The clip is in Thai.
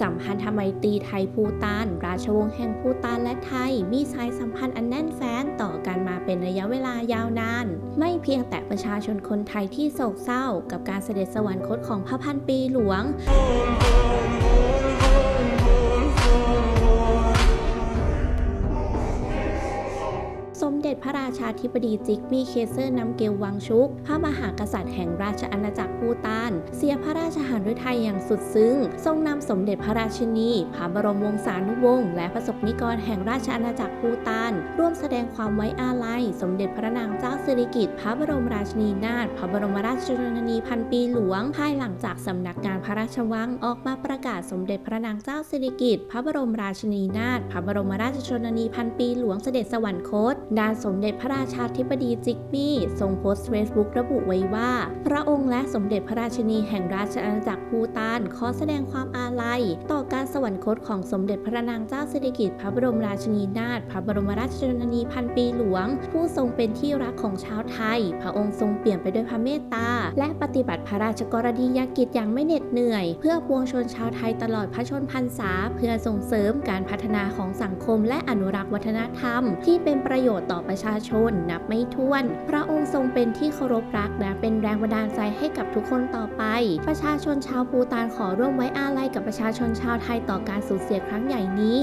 สัมพันธไมตรีไทยภูตาน ราชวงศ์แห่งภูตานและไทย มีสายสัมพันธ์อันแน่นแฟ้นต่อกันมาเป็นระยะเวลายาวนาน ไม่เพียงแต่ประชาชนคนไทยที่โศกเศร้า กับการเสด็จสวรรคตของพระพันปีหลวง มเด็จพระราชาธิบดีจิกมีเคเซอร์นำเกลวังชุก พระมหากษัตริย์แห่งราชอาณาจักรภูตาน เสียพระราชหฤทัยอย่างสุดซึ้ง ทรงนำสมเด็จพระราชินี พระบรมวงศานุวงศ์และประสบนิกรแห่งราชอาณาจักรภูตาน ร่วมแสดงความไว้อาลัย สมเด็จพระนางเจ้าสิริกิติ์พระบรมราชินีนาถพระบรมราชชนนีพันปีหลวง ภายหลังจากสำนักงานพระราชวังออกมาประกาศสมเด็จพระนางเจ้าสิริกิติ์พระบรมราชินีนาถพระบรมราชชนนีพันปีหลวงเสด็จสวรรคตด้านสมเด็จพระราชาธิบดีจิกมี่ทรงโพสต์เฟซบุ๊กระบุไว้ว่า พระองค์และสมเด็จพระราชินีแห่งราชอาณาจักรภูตานขอแสดงความอาลัย ต่อการสวรรคตของสมเด็จพระนางเจ้าสิริกิติ์พระบรมราชินีนาถพระบรมราชชนนีพันปีหลวง ผู้ทรงเป็นที่รักของชาวไทย พระองค์ทรงเปี่ยมไปด้วยพระเมตตา และปฏิบัติพระราชกรณียกิจอย่างไม่เหน็ดเหนื่อย เพื่อปวงชนชาวไทยตลอดพระชนพรรษา เพื่อส่งเสริมการพัฒนาของสังคม และอนุรักษ์วัฒนธรรม ที่เป็นประโยชน์ต่อประชาชนนับไม่ถ้วน พระองค์ทรงเป็นที่เคารพรักและเป็นแรงบันดาลใจให้กับทุกคนต่อไป ประชาชนชาวภูตานขอร่วมไว้อาลัยกับประชาชนชาวไทยต่อการสูญเสียครั้งใหญ่นี้